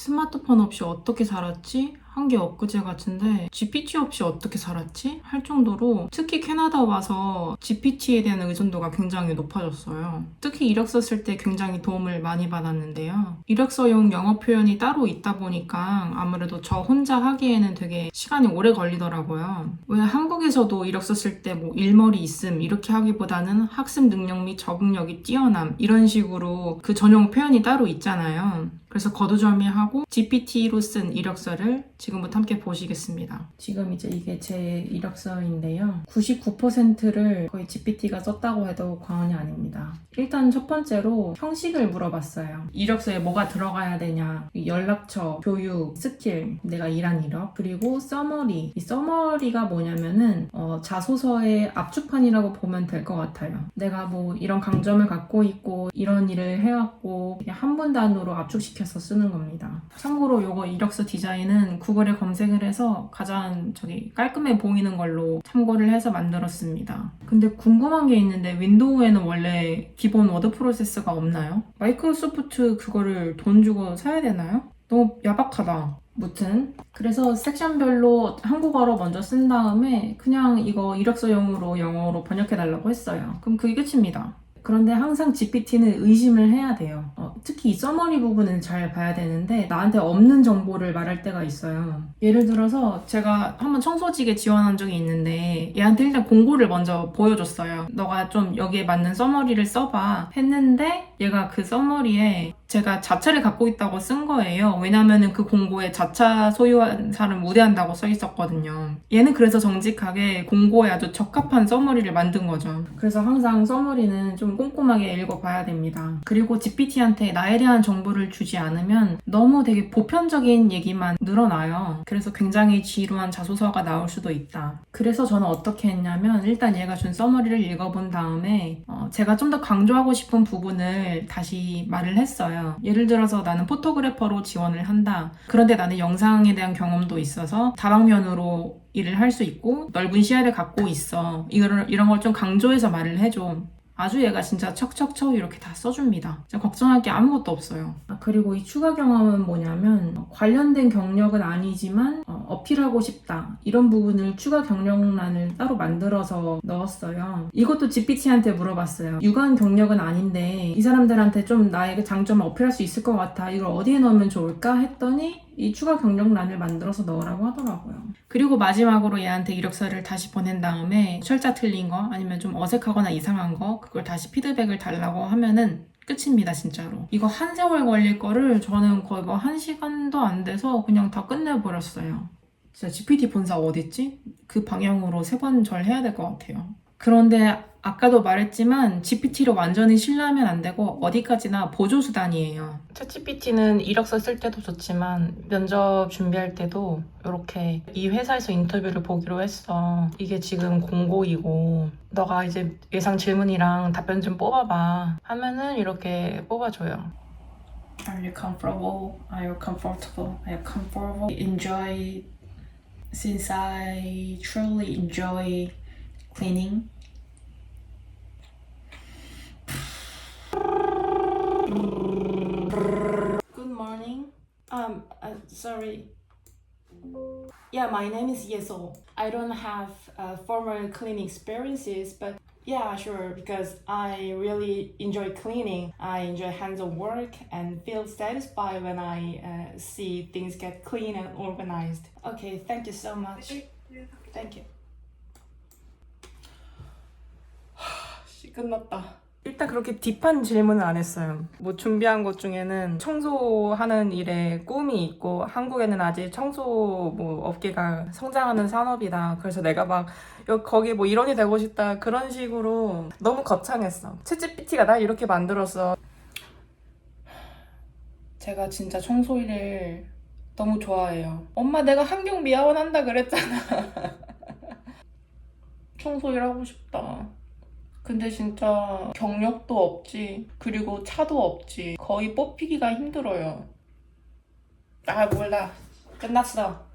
스마트폰 없이 어떻게 살았지? 한 게 엊그제 같은데 GPT 없이 어떻게 살았지? 할 정도로 특히 캐나다 와서 GPT에 대한 의존도가 굉장히 높아졌어요. 특히 이력서 쓸 때 굉장히 도움을 많이 받았는데요. 이력서용 영어 표현이 따로 있다 보니까 아무래도 저 혼자 하기에는 되게 시간이 오래 걸리더라고요. 왜 한국에서도 이력서 쓸 때 뭐 일머리 있음 이렇게 하기보다는 학습 능력 및 적응력이 뛰어남 이런 식으로 그 전용 표현이 따로 있잖아요. 그래서 거두절미하고 GPT로 쓴 이력서를 지금부터 함께 보시겠습니다. 지금 이제 이게 제 이력서인데요. 99%를 거의 GPT가 썼다고 해도 과언이 아닙니다. 일단 첫 번째로 형식을 물어봤어요. 이력서에 뭐가 들어가야 되냐, 연락처, 교육, 스킬, 내가 일한 이력, 그리고 서머리. 이 서머리가 뭐냐면은 어, 자소서의 압축판이라고 보면 될 것 같아요. 내가 뭐 이런 강점을 갖고 있고 이런 일을 해왔고 한 문단으로 압축시켜서 쓰는 겁니다. 참고로 이거 이력서 디자인은 구글에 검색을 해서 가장 저기 깔끔해 보이는 걸로 참고를 해서 만들었습니다. 근데 궁금한 게 있는데 윈도우에는 원래 기본 워드 프로세스가 없나요? 마이크로소프트 그거를 돈 주고 사야 되나요? 너무 야박하다. 무튼 그래서 섹션별로 한국어로 먼저 쓴 다음에 그냥 이거 이력서용으로 영어로 번역해 달라고 했어요. 그럼 그게 끝입니다. 그런데 항상 GPT는 의심을 해야 돼요. 어, 특히 이 서머리 부분은 잘 봐야 되는데 나한테 없는 정보를 말할 때가 있어요. 예를 들어서 제가 한번 청소직에 지원한 적이 있는데 얘한테 일단 공고를 먼저 보여줬어요. 너가 좀 여기에 맞는 서머리를 써봐 했는데 얘가 그 서머리에 제가 자차를 갖고 있다고 쓴 거예요. 왜냐면은 그 공고에 자차 소유한 사람 우대한다고 써 있었거든요. 얘는 그래서 정직하게 공고에 아주 적합한 서머리를 만든 거죠. 그래서 항상 서머리는 좀 꼼꼼하게 읽어봐야 됩니다. 그리고 GPT한테 나에 대한 정보를 주지 않으면 너무 되게 보편적인 얘기만 늘어나요. 그래서 굉장히 지루한 자소서가 나올 수도 있다. 그래서 저는 어떻게 했냐면 일단 얘가 준 서머리를 읽어본 다음에 어, 제가 좀 더 강조하고 싶은 부분을 다시 말을 했어요. 예를 들어서 나는 포토그래퍼로 지원을 한다. 그런데 나는 영상에 대한 경험도 있어서 다방면으로 일을 할 수 있고 넓은 시야를 갖고 있어. 이런 이런 걸 좀 강조해서 말을 해줘. 아주 얘가 진짜 척척척 이렇게 다 써줍니다. 걱정할 게 아무것도 없어요. 아, 그리고 이 추가 경험은 뭐냐면 어, 관련된 경력은 아니지만 어, 어필하고 싶다 이런 부분을 추가 경력란을 따로 만들어서 넣었어요. 이것도 GPT한테 물어봤어요. 유관 경력은 아닌데 이 사람들한테 좀 나에게 장점을 어필할 수 있을 것 같아. 이걸 어디에 넣으면 좋을까 했더니 이 추가 경력란을 만들어서 넣으라고 하더라고요. 그리고 마지막으로 얘한테 이력서를 다시 보낸 다음에 철자 틀린 거 아니면 좀 어색하거나 이상한 거 그걸 다시 피드백을 달라고 하면은 끝입니다, 진짜로. 이거 한 세월 걸릴 거를 저는 거의 뭐 한 시간도 안 돼서 그냥 다 끝내버렸어요. 진짜 GPT 본사 어딨지? 그 방향으로 세 번 절 해야 될 것 같아요. 그런데 아까도 말했지만 GPT로 완전히 신뢰하면 안 되고 어디까지나 보조 수단이에요. 챗GPT는 이력서 쓸 때도 좋지만 면접 준비할 때도 이렇게 이 회사에서 인터뷰를 보기로 했어. 이게 지금 공고이고 너가 이제 예상 질문이랑 답변 좀 뽑아봐 하면은 이렇게 뽑아줘요. Are you comfortable? Are you comfortable? Are you comfortable? Enjoy since I truly enjoy cleaning. Um, uh, sorry. Yeah, my name is Yeso. I don't have uh, formal cleaning experiences, but yeah, sure, because I really enjoy cleaning. I enjoy hands-on work and feel satisfied when I uh, see things get clean and organized. Okay, thank you so much. Thank you. 씨, 끝났다. 일단 그렇게 딥한 질문은 안 했어요. 뭐 준비한 것 중에는 청소하는 일에 꿈이 있고 한국에는 아직 청소 뭐 업계가 성장하는 산업이다. 그래서 내가 막 여- 거기 뭐 일원이 되고 싶다 그런 식으로 너무 거창했어. 챗GPT가 날 이렇게 만들었어. 제가 진짜 청소 일을 너무 좋아해요. 엄마 내가 환경 미화원 한다 그랬잖아. 청소 일 하고 싶다. 근데 진짜 경력도 없지. 그리고 차도 없지. 거의 뽑히기가 힘들어요. 아, 몰라. 끝났어.